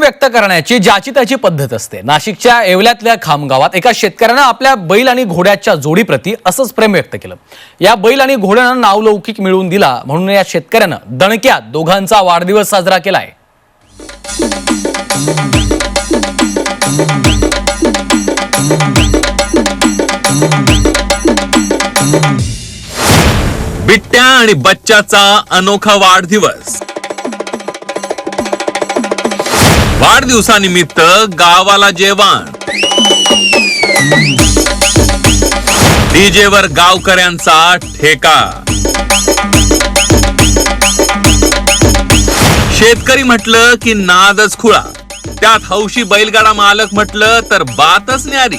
व्यक्त करण्याची ज्याची त्याची पद्धत असते. नाशिकच्या येवल्यातल्या खामगावात एका शेतकऱ्यानं आपल्या बैल आणि घोड्याच्या जोडीप्रती असंच प्रेम व्यक्त केलं. या बैल आणि घोड्यानं नावलौकिक मिळवून दिला म्हणून या शेतकऱ्यानं दणक्यात दोघांचा वाढदिवस साजरा केलाय. बिट्ट्या आणि बच्च्याचा अनोखा वाढदिवस. वाढदिवसानिमित्त गावाला जेवण. डीजे वर गावकऱ्यांचा ठेका. शेतकरी म्हटलं की नादच खुळा. त्यात हौशी बैलगाडा मालक म्हटलं तर बातच न्यारी.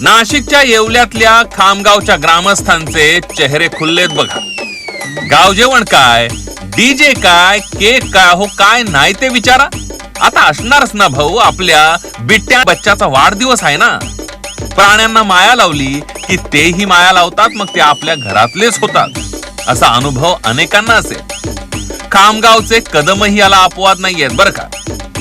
नाशिकच्या येवल्यातल्या खामगावच्या ग्रामस्थांचे चेहरे खुल्लेत बघा. गाव जेवण काय डीजे काय केक काय हो काय नाही ते विचारा. आता असणारच ना भाऊ आपल्या बिट्ट्या बच्चाचा वाढदिवस आहे ना. प्राण्यांना माया लावली की तेही माया लावतात मग ते आपल्या घरातलेच होतात. असा अनुभव अनेकांना असेल. खामगावचे कदमही याला अपवाद नाहीयेत बरं का.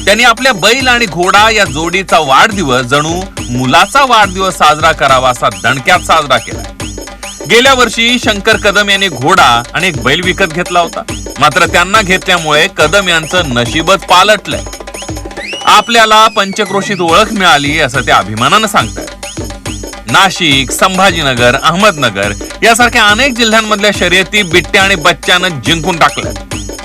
त्यांनी आपल्या बैल आणि घोडा या जोडीचा वाढदिवस जणू मुलाचा वाढदिवस साजरा करावा असा दणक्यात साजरा केला गेल्या वर्षी शंकर कदम यांनी घोडा आणि एक बैल विकत घेतला होता. मात्र त्यांना घेतल्यामुळे कदम यांचं नशीबच पालटलंय. आपल्याला पंचक्रोशीत ओळख मिळाली असं ते अभिमानानं सांगतात. नाशिक संभाजीनगर अहमदनगर यासारख्या अनेक जिल्ह्यांमधल्या शर्यती बिट्ट्या आणि बच्च्यानं जिंकून टाकल्या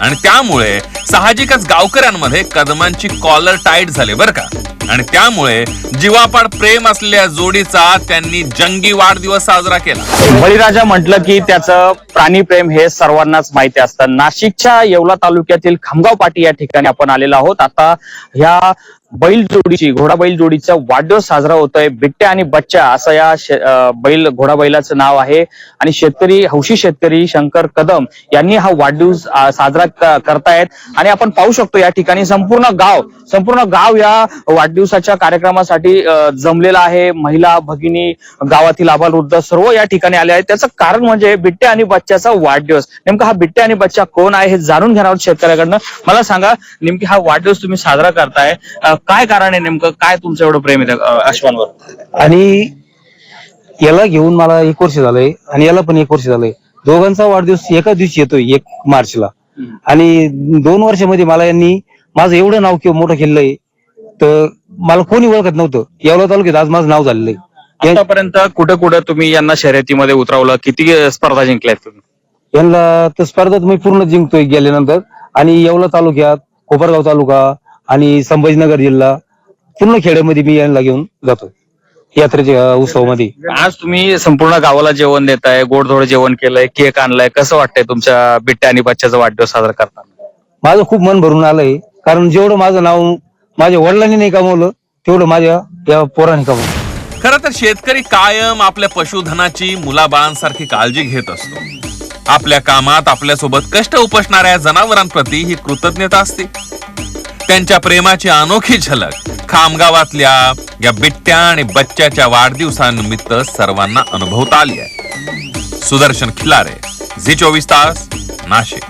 आणि त्यामुळे साहजिकच गावकऱ्यांमध्ये कदमांची कॉलर टाईट झाले बरं का. आणि त्यामुळे जीवापाड प्रेम असलेल्या जोडीचा त्यांनी जंगी वाढदिवस साजरा केला. बळीराजा म्हटलं की त्याचं प्राणीप्रेम हे सर्वांनाच माहिती असतं. नाशिकच्या येवला तालुक्यातील खामगाव पाटी या ठिकाणी आपण आलेलो आहोत. आता ह्या बैल जोडीची घोडा बैल जोडीचा वाढदिवस साजरा होतोय. बिट्ट्या आणि बच्चा असं या बैल घोडा बैलाचं नाव आहे. आणि शेतकरी हौशी शेतकरी शंकर कदम यांनी हा वाढदिवस साजरा करतायत. आणि आपण पाहू शकतो या ठिकाणी संपूर्ण गाव संपूर्ण गाव या वाढदिवसाच्या कार्यक्रमासाठी जमलेला आहे. महिला भगिनी गावातील आबालवृद्ध सर्व या ठिकाणी आले आहेत. त्याचं कारण म्हणजे बिट्ट्या आणि बच्च्याचा वाढदिवस. नेमका हा बिट्ट्या आणि बच्चा कोण आहे हे जाणून घेणार आहोत शेतकऱ्याकडनं. मला सांगा नेमकी हा वाढदिवस तुम्ही साजरा करताय. काय कारण आहे नेमकं? काय तुमचं एवढं प्रेम आहे त्या, अश्वांवर? आणि याला घेऊन मला एक वर्ष झालंय आणि याला पण एक वर्ष झालंय. दोघांचा वाढदिवस एका दिवशी येतोय एक मार्चला. आणि दोन वर्षामध्ये मला यांनी माझं एवढं नाव किंवा मोठं केलंय तर मला कोणी ओळखत नव्हतं. येवला तालुक्यात आज माझं नाव झालेलं आहे. आतापर्यंत कुठं कुठं तुम्ही यांना शर्यतीमध्ये उतरवलं? किती स्पर्धा जिंकल्यात तुम्ही? यांना तर स्पर्धा मी पूर्ण जिंकतोय गेल्यानंतर. आणि येवला तालुक्यात कोपरगाव तालुका आणि संभाजीनगर जिल्हा पूर्ण खेड्यामध्ये मी यांना घेऊन जातोय. यात्रेच्या उत्सवामध्ये. आज तुम्ही संपूर्ण गावाला जेवण देताय गोडधोड जेवण केलंय केक आणलाय. कसं वाटतंय तुमच्या बिट्ट्या आणि बच्च्याचा वाढदिवस साजरा करताना? माझं खूप मन भरून आलंय कारण जेवढं माझं नाव माझ्या वडिलांनी नाही कमवलं तेवढं माझ्या या पोराने कमवलं. खर तर शेतकरी कायम आपल्या पशुधनाची मुलाबाळांसारखी काळजी घेत असतो. आपल्या कामात आपल्यासोबत कष्ट उपसणाऱ्या जनावरांप्रती ही कृतज्ञता असते. त्यांच्या प्रेमाची अनोखी झलक. खामगावातल्या या बिट्ट्या आणि बच्च्याच्या वाढदिवसानिमित्त सर्वांना अनुभवता आली आहे. सुदर्शन खिलारे झी चोवीस तास नाशिक.